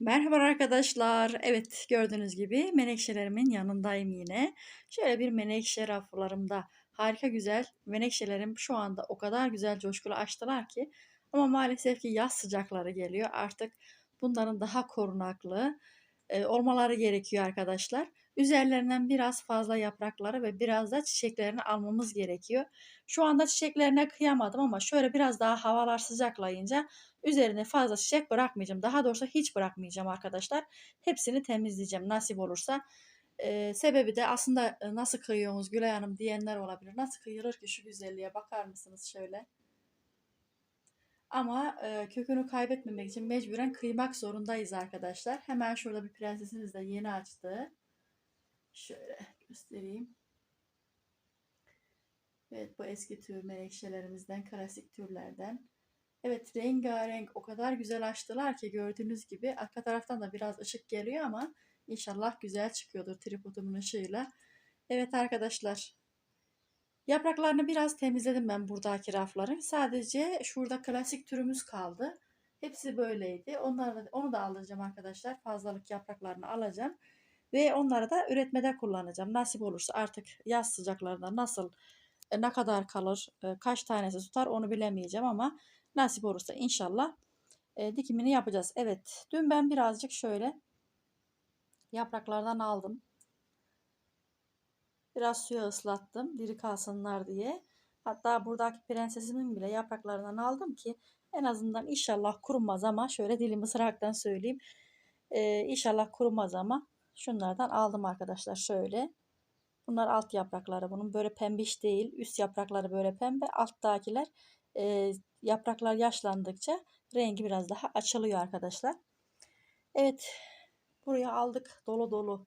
Merhaba arkadaşlar. Evet gördüğünüz gibi menekşelerimin yanındayım yine. Şöyle bir menekşe raflarımda harika güzel menekşelerim şu anda o kadar güzel coşkulu açtılar ki ama maalesef ki yaz sıcakları geliyor. Artık bunların daha korunaklı e, olmaları gerekiyor arkadaşlar. Üzerlerinden biraz fazla yaprakları ve biraz da çiçeklerini almamız gerekiyor. Şu anda çiçeklerine kıyamadım ama şöyle biraz daha havalar sıcaklayınca üzerine fazla çiçek bırakmayacağım. Daha doğrusu hiç bırakmayacağım arkadaşlar. Hepsini temizleyeceğim nasip olursa. Ee, sebebi de aslında e, nasıl kıyıyorsunuz Gülay Hanım diyenler olabilir. Nasıl kıyılır ki şu güzelliğe bakar mısınız şöyle? Ama e, kökünü kaybetmemek için mecburen kıymak zorundayız arkadaşlar. Hemen şurada bir prensesimiz de yeni açtı. Şöyle göstereyim. Evet bu eski tür menekşelerimizden, klasik türlerden. Evet rengarenk o kadar güzel açtılar ki gördüğünüz gibi arka taraftan da biraz ışık geliyor ama inşallah güzel çıkıyordur tripodumun ışığıyla. Evet arkadaşlar yapraklarını biraz temizledim ben buradaki rafların. Sadece şurada klasik türümüz kaldı. Hepsi böyleydi. Onları onu da alacağım arkadaşlar. Fazlalık yapraklarını alacağım. Ve onları da üretmede kullanacağım. Nasip olursa artık yaz sıcaklarında nasıl e, ne kadar kalır, e, kaç tanesi tutar onu bilemeyeceğim ama nasip olursa inşallah e, dikimini yapacağız. Evet, dün ben birazcık şöyle yapraklardan aldım. Biraz suya ıslattım diri kalsınlar diye. Hatta buradaki prensesimin bile yapraklarından aldım ki en azından inşallah kurumaz ama şöyle dilimi ısıraraktan söyleyeyim. Ee, inşallah kurumaz ama şunlardan aldım arkadaşlar şöyle. Bunlar alt yaprakları bunun böyle pembiş değil. Üst yaprakları böyle pembe. Alttakiler e, yapraklar yaşlandıkça rengi biraz daha açılıyor arkadaşlar. Evet buraya aldık dolu dolu.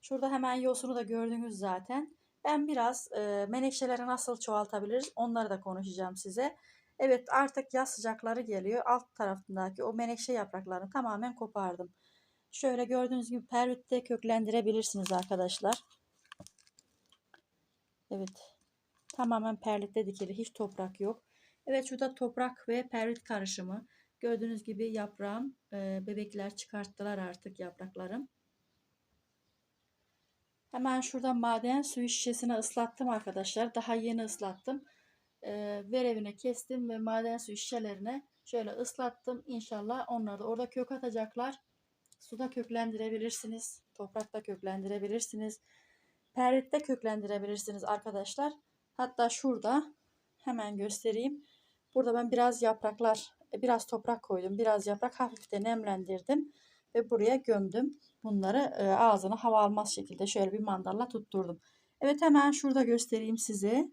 Şurada hemen yosunu da gördünüz zaten. Ben biraz e, menekşeleri nasıl çoğaltabiliriz onları da konuşacağım size. Evet artık yaz sıcakları geliyor. Alt tarafındaki o menekşe yapraklarını tamamen kopardım. Şöyle gördüğünüz gibi pervitte köklendirebilirsiniz arkadaşlar. Evet. Tamamen perlitte dikili. Hiç toprak yok. Evet şurada toprak ve perlit karışımı. Gördüğünüz gibi yaprağım e, bebekler çıkarttılar artık yapraklarım. Hemen şuradan maden suyu şişesine ıslattım arkadaşlar. Daha yeni ıslattım. E, verevine kestim ve maden suyu şişelerine şöyle ıslattım. İnşallah onlar da orada kök atacaklar. Suda köklendirebilirsiniz. Toprakta köklendirebilirsiniz. Perlitte köklendirebilirsiniz arkadaşlar. Hatta şurada hemen göstereyim. Burada ben biraz yapraklar, e, biraz toprak koydum. Biraz yaprak hafif de nemlendirdim. Ve buraya gömdüm. Bunları e, ağzına hava almaz şekilde şöyle bir mandalla tutturdum. Evet hemen şurada göstereyim size.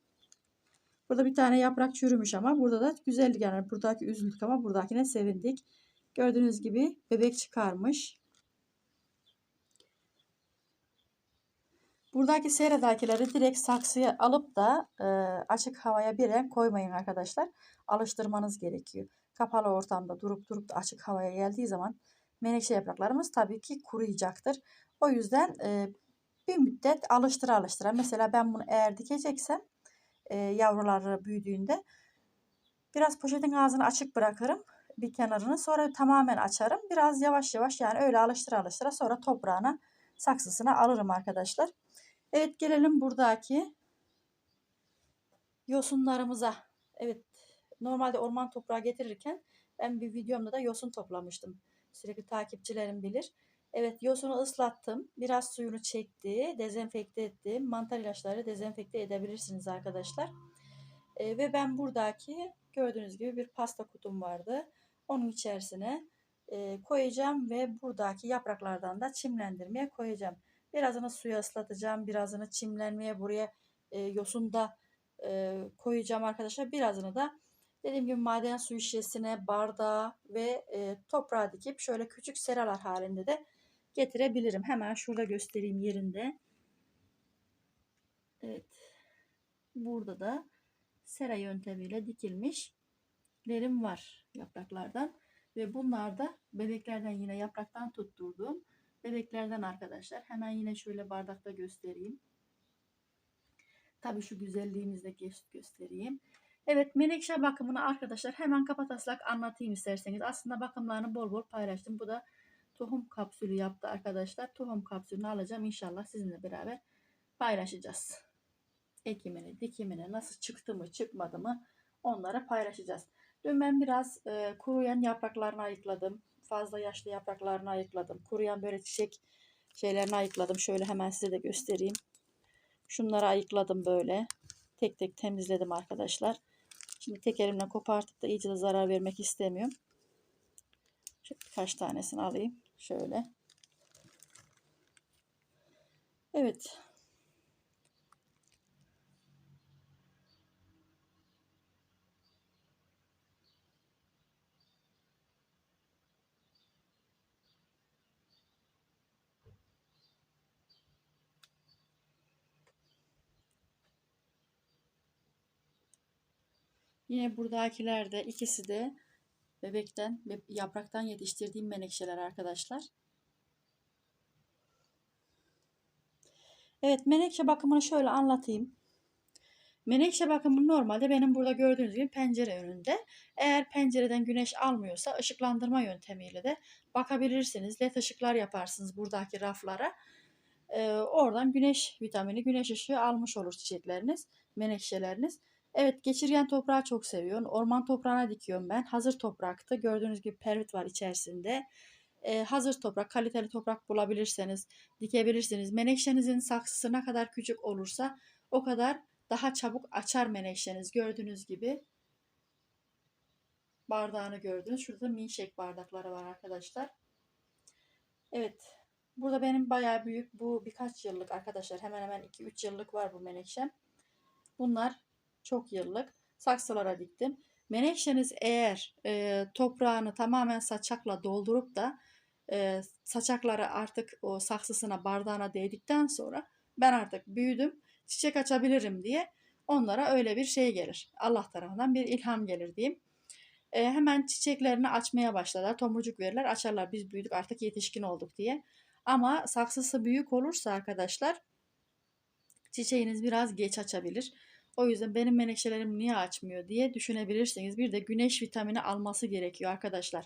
Burada bir tane yaprak çürümüş ama burada da güzellik yani buradaki üzüldük ama buradakine sevindik. Gördüğünüz gibi bebek çıkarmış. Buradaki seradakileri direkt saksıya alıp da e, açık havaya bir renk koymayın arkadaşlar. Alıştırmanız gerekiyor. Kapalı ortamda durup durup da açık havaya geldiği zaman menekşe yapraklarımız tabii ki kuruyacaktır. O yüzden e, bir müddet alıştıra alıştıra. Mesela ben bunu eğer dikeceksem e, yavruları büyüdüğünde biraz poşetin ağzını açık bırakırım bir kenarını sonra tamamen açarım. Biraz yavaş yavaş yani öyle alıştıra alıştıra sonra toprağına saksısına alırım arkadaşlar. Evet gelelim buradaki yosunlarımıza. Evet normalde orman toprağı getirirken ben bir videomda da yosun toplamıştım. Sürekli takipçilerim bilir. Evet yosunu ıslattım. Biraz suyunu çekti. Dezenfekte ettim. Mantar ilaçları dezenfekte edebilirsiniz arkadaşlar. E, ve ben buradaki gördüğünüz gibi bir pasta kutum vardı. Onun içerisine e, koyacağım ve buradaki yapraklardan da çimlendirmeye koyacağım. Birazını suya ıslatacağım. Birazını çimlenmeye buraya e, yosunda e, koyacağım arkadaşlar. Birazını da dediğim gibi maden suyu şişesine, bardağa ve e, toprağa dikip şöyle küçük seralar halinde de getirebilirim. Hemen şurada göstereyim yerinde. Evet. Burada da sera yöntemiyle dikilmiş lerim var yapraklardan. Ve bunlar da bebeklerden yine yapraktan tutturduğum bebeklerden arkadaşlar. Hemen yine şöyle bardakta göstereyim. Tabii şu güzelliğimizi de göstereyim. Evet menekşe bakımını arkadaşlar hemen kapataslak anlatayım isterseniz. Aslında bakımlarını bol bol paylaştım. Bu da tohum kapsülü yaptı arkadaşlar. Tohum kapsülünü alacağım inşallah sizinle beraber paylaşacağız. Ekimini, dikimini nasıl çıktı mı çıkmadı mı onlara paylaşacağız. Dün ben biraz e, kuruyan yapraklarını ayıkladım. Fazla yaşlı yapraklarını ayıkladım. Kuruyan böyle çiçek şeylerini ayıkladım. Şöyle hemen size de göstereyim. Şunları ayıkladım böyle. Tek tek temizledim arkadaşlar. Şimdi tek elimle kopartıp da iyice de zarar vermek istemiyorum. Şöyle birkaç tanesini alayım. Şöyle. Evet. Yine buradakiler de ikisi de bebekten yapraktan yetiştirdiğim menekşeler arkadaşlar. Evet menekşe bakımını şöyle anlatayım. Menekşe bakımı normalde benim burada gördüğünüz gibi pencere önünde. Eğer pencereden güneş almıyorsa ışıklandırma yöntemiyle de bakabilirsiniz. LED ışıklar yaparsınız buradaki raflara. Ee, oradan güneş vitamini, güneş ışığı almış olur çiçekleriniz, menekşeleriniz. Evet geçirgen toprağı çok seviyorum. Orman toprağına dikiyorum ben. Hazır topraktı. Gördüğünüz gibi pervit var içerisinde. Ee, hazır toprak, kaliteli toprak bulabilirseniz dikebilirsiniz. Menekşenizin saksısı ne kadar küçük olursa o kadar daha çabuk açar menekşeniz. Gördüğünüz gibi bardağını gördünüz. Şurada minşek bardakları var arkadaşlar. Evet. Burada benim bayağı büyük bu birkaç yıllık arkadaşlar. Hemen hemen 2-3 yıllık var bu menekşem. Bunlar çok yıllık saksılara diktim. Menekşeniz eğer e, toprağını tamamen saçakla doldurup da e, saçakları artık o saksısına bardağına değdikten sonra ben artık büyüdüm çiçek açabilirim diye onlara öyle bir şey gelir. Allah tarafından bir ilham gelir diyeyim. E, hemen çiçeklerini açmaya başlarlar. Tomurcuk verirler açarlar biz büyüdük artık yetişkin olduk diye. Ama saksısı büyük olursa arkadaşlar çiçeğiniz biraz geç açabilir. O yüzden benim menekşelerim niye açmıyor diye düşünebilirsiniz. Bir de güneş vitamini alması gerekiyor arkadaşlar.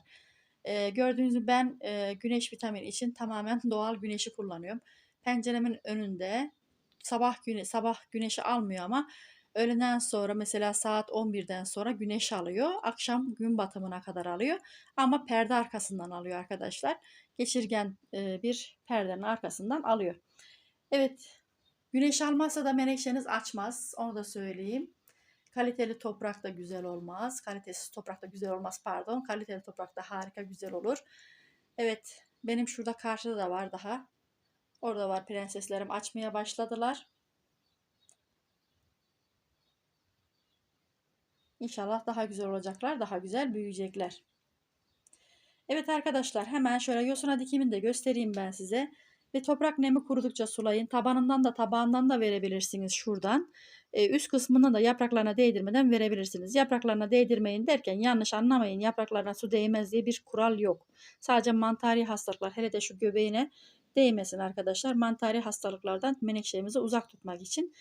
Ee, gördüğünüz gibi ben e, güneş vitamini için tamamen doğal güneşi kullanıyorum. Penceremin önünde sabah güne sabah güneşi almıyor ama öğleden sonra mesela saat 11'den sonra güneş alıyor. Akşam gün batımına kadar alıyor. Ama perde arkasından alıyor arkadaşlar. Geçirgen e, bir perdenin arkasından alıyor. Evet Güneş almazsa da menekşeniz açmaz. Onu da söyleyeyim. Kaliteli toprak da güzel olmaz. Kalitesiz toprak da güzel olmaz pardon. Kaliteli toprak da harika güzel olur. Evet benim şurada karşıda da var daha. Orada var prenseslerim açmaya başladılar. İnşallah daha güzel olacaklar. Daha güzel büyüyecekler. Evet arkadaşlar hemen şöyle yosuna dikimini de göstereyim ben size. Ve toprak nemi kurudukça sulayın. Tabanından da tabağından da verebilirsiniz şuradan. Ee, üst kısmından da yapraklarına değdirmeden verebilirsiniz. Yapraklarına değdirmeyin derken yanlış anlamayın. Yapraklarına su değmez diye bir kural yok. Sadece mantari hastalıklar hele de şu göbeğine değmesin arkadaşlar. Mantari hastalıklardan menekşemizi uzak tutmak için.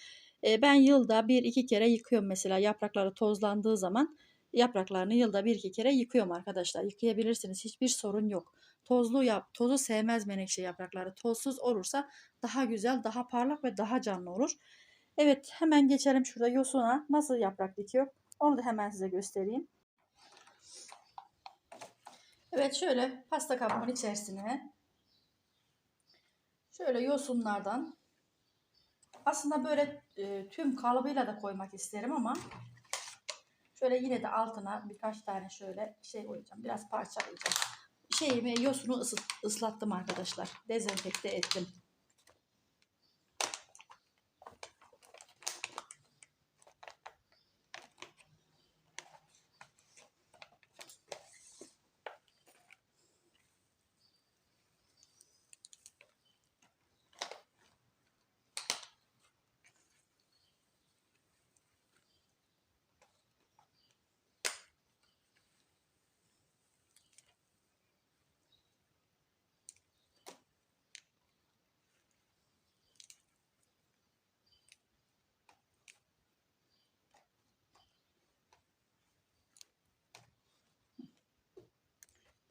Ee, ben yılda bir iki kere yıkıyorum mesela yaprakları tozlandığı zaman yapraklarını yılda bir iki kere yıkıyorum arkadaşlar. Yıkayabilirsiniz. Hiçbir sorun yok. Tozlu yap, tozu sevmez menekşe yaprakları. Tozsuz olursa daha güzel, daha parlak ve daha canlı olur. Evet hemen geçelim şurada yosuna nasıl yaprak dikiyor. Onu da hemen size göstereyim. Evet şöyle pasta kabımın içerisine şöyle yosunlardan aslında böyle e, tüm kalıbıyla da koymak isterim ama şöyle yine de altına birkaç tane şöyle şey koyacağım. Biraz parçalayacağım şeyimi yosunu ısıt, ıslattım arkadaşlar. Dezenfekte ettim.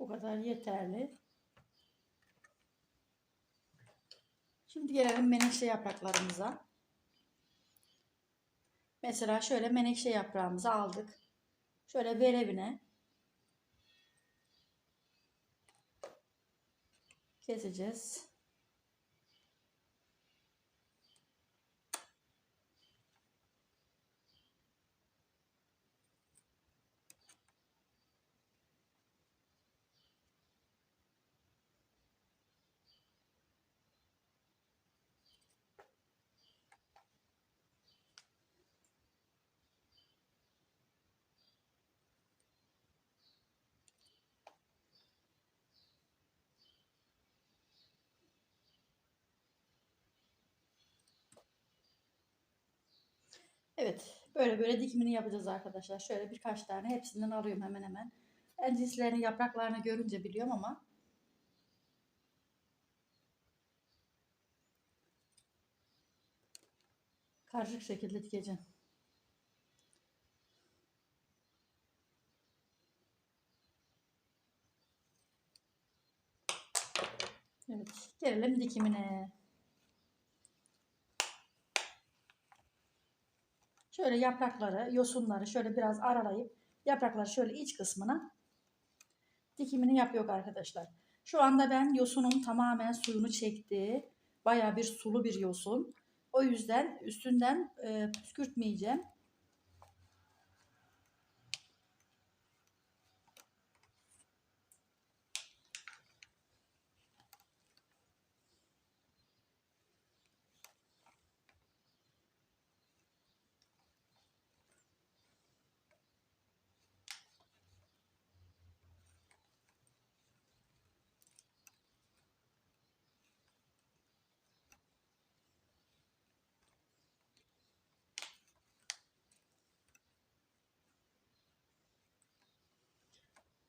Bu kadar yeterli. Şimdi gelelim menekşe yapraklarımıza. Mesela şöyle menekşe yaprağımızı aldık. Şöyle verevine keseceğiz. Evet, böyle böyle dikimini yapacağız arkadaşlar. Şöyle birkaç tane hepsinden alıyorum hemen hemen. En cinslerini, yapraklarını görünce biliyorum ama karışık şekilde dikeceğim. Evet, gelelim dikimine. Şöyle yaprakları, yosunları şöyle biraz aralayıp yaprakları şöyle iç kısmına dikimini yapıyor arkadaşlar. Şu anda ben yosunun tamamen suyunu çekti. Baya bir sulu bir yosun. O yüzden üstünden e, püskürtmeyeceğim.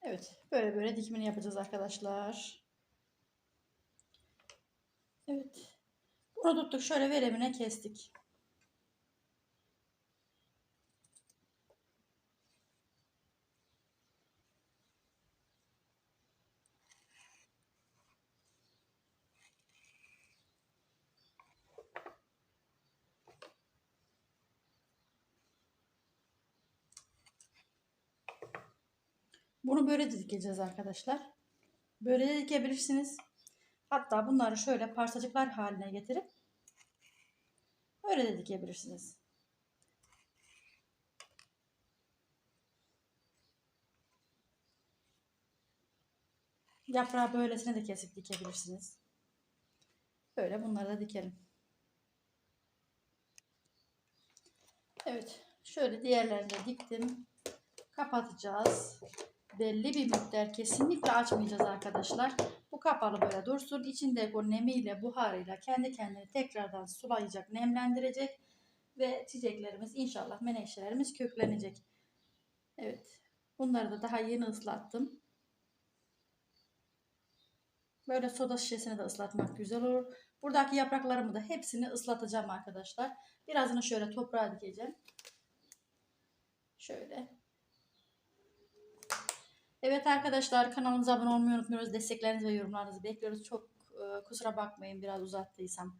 Evet, böyle böyle dikimini yapacağız arkadaşlar. Evet. Bunu tuttuk şöyle veremine kestik. Bunu böyle dikeceğiz arkadaşlar. Böyle de dikebilirsiniz. Hatta bunları şöyle parçacıklar haline getirip öyle de dikebilirsiniz. Yaprağı böylesine de kesip dikebilirsiniz. Böyle bunları da dikelim. Evet. Şöyle diğerlerini de diktim. Kapatacağız belli bir miktar kesinlikle açmayacağız arkadaşlar. Bu kapalı böyle dursun. İçindeki o nemiyle, buharıyla kendi kendini tekrardan sulayacak, nemlendirecek. Ve çiçeklerimiz inşallah menekşelerimiz köklenecek. Evet. Bunları da daha yeni ıslattım. Böyle soda şişesini de ıslatmak güzel olur. Buradaki yapraklarımı da hepsini ıslatacağım arkadaşlar. Birazını şöyle toprağa dikeceğim. Şöyle Evet arkadaşlar kanalımıza abone olmayı unutmuyoruz. Desteklerinizi ve yorumlarınızı bekliyoruz. Çok e, kusura bakmayın biraz uzattıysam.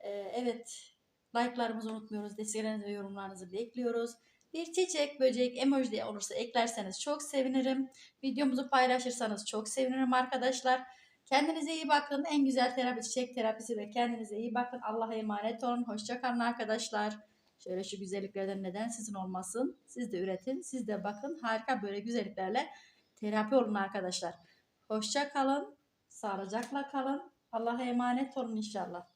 E, evet like'larımızı unutmuyoruz. Desteklerinizi ve yorumlarınızı bekliyoruz. Bir çiçek, böcek, emoji de olursa eklerseniz çok sevinirim. Videomuzu paylaşırsanız çok sevinirim arkadaşlar. Kendinize iyi bakın. En güzel terapi çiçek terapisi ve kendinize iyi bakın. Allah'a emanet olun. Hoşçakalın arkadaşlar. Şöyle şu güzelliklerden neden sizin olmasın? Siz de üretin, siz de bakın. Harika böyle güzelliklerle terapi olun arkadaşlar. Hoşça kalın, sağlıcakla kalın. Allah'a emanet olun inşallah.